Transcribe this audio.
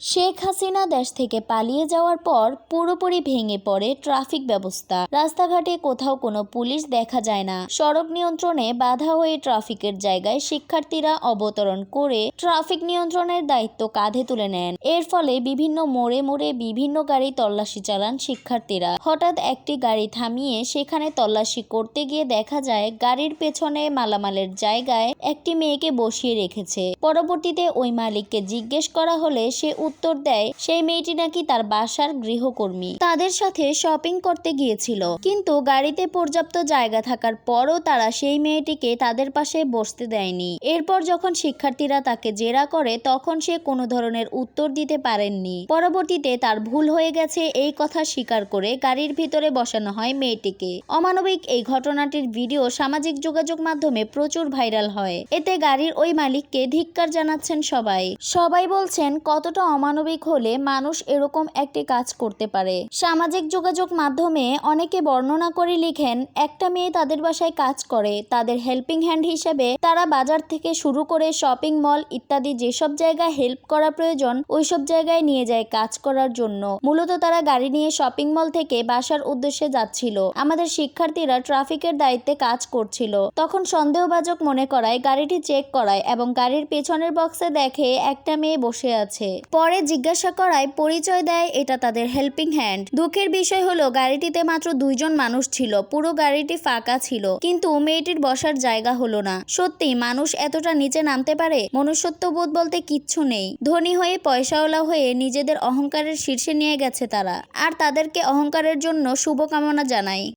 শেখ হাসিনা দেশ থেকে পালিয়ে যাওয়ার পর পুরোপুরি ভেঙে পড়ে ট্রাফিক ব্যবস্থা। রাস্তাঘাটে কোথাও কোনো পুলিশ দেখা যায় না। সড়ক নিয়ন্ত্রণে বাধা হয়ে ট্রাফিকের জায়গায় শিক্ষার্থীরা অবতরণ করে ট্রাফিক নিয়ন্ত্রণের দায়িত্ব কাঁধে তুলে নেন। এর ফলে বিভিন্ন মোড়ে মোড়ে বিভিন্ন গাড়ি তল্লাশি চালান শিক্ষার্থীরা। হঠাৎ একটি গাড়ি থামিয়ে সেখানে তল্লাশি করতে গিয়ে দেখা যায় গাড়ির পেছনে মালামালের জায়গায় একটি মেয়েকে বসিয়ে রেখেছে। পরবর্তীতে ওই মালিককে জিজ্ঞেস করা হলে সে উত্তর দেয়, সেই মেয়েটি নাকি তার বাসার গৃহকর্মী। তাদের সাথে শপিং করতে গিয়েছিল। কিন্তু গাড়িতে পর্যাপ্ত জায়গা থাকার পরও তারা সেই মেয়েটিকে তাদের পাশে বসতে দেয়নি। এরপর যখন শিক্ষার্থীরা তাকে জেরা করে, তখন সে কোনো ধরনের উত্তর দিতে পারেননি। পরবর্তীতে তার ভুল হয়ে গেছে এই কথা স্বীকার করে গাড়ির ভিতরে বসানো হয় মেয়েটিকে। অমানবিক এই ঘটনাটির ভিডিও সামাজিক যোগাযোগ মাধ্যমে প্রচুর ভাইরাল হয়। এতে গাড়ির ওই মালিককে ধিক্কার জানাচ্ছেন সবাই। সবাই বলছেন, কতটা অমানবিক হলে মানুষ এরকম একটি কাজ করতে পারে। সামাজিক যোগাযোগ মাধ্যমে অনেকে বর্ণনা করে লিখেন, একটা মেয়ে তাদের বাসায় কাজ করে, তাদের হেল্পিং হ্যান্ড হিসেবে তারা বাজার থেকে শুরু করে শপিং মল ইত্যাদি যেসব জায়গায় হেল্প করা প্রয়োজন, ওইসব জায়গায় নিয়ে যায় কাজ করার জন্য। মূলত তারা গাড়ি নিয়ে শপিং মল থেকে বাসার উদ্দেশ্যে যাচ্ছিল। আমাদের শিক্ষার্থীরা ট্রাফিকের দায়িত্বে কাজ করছিল। তখন সন্দেহবাজক মনে করায়, গাড়িটি চেক করায় এবং গাড়ির পেছনের বক্সে দেখে একটা মেয়ে বসে আছে। পরে জিজ্ঞাসা করায় পরিচয় দেয় এটা তাদের হেল্পিং হ্যান্ড দুঃখের বিষয় হলো, গাড়িটিতে মাত্র দুইজন মানুষ ছিল, পুরো গাড়িটি ফাঁকা ছিল, কিন্তু মেয়েটির বসার জায়গা হলো না। সত্যি, মানুষ এতটা নিচে নামতে পারে? মনুষ্যত্ববোধ বলতে কিচ্ছু নেই। ধনী হয়ে পয়সাওয়ালা হয়ে নিজেদের অহংকারের শীর্ষে নিয়ে গেছে তারা। আর তাদেরকে অহংকারের জন্য শুভকামনা জানাই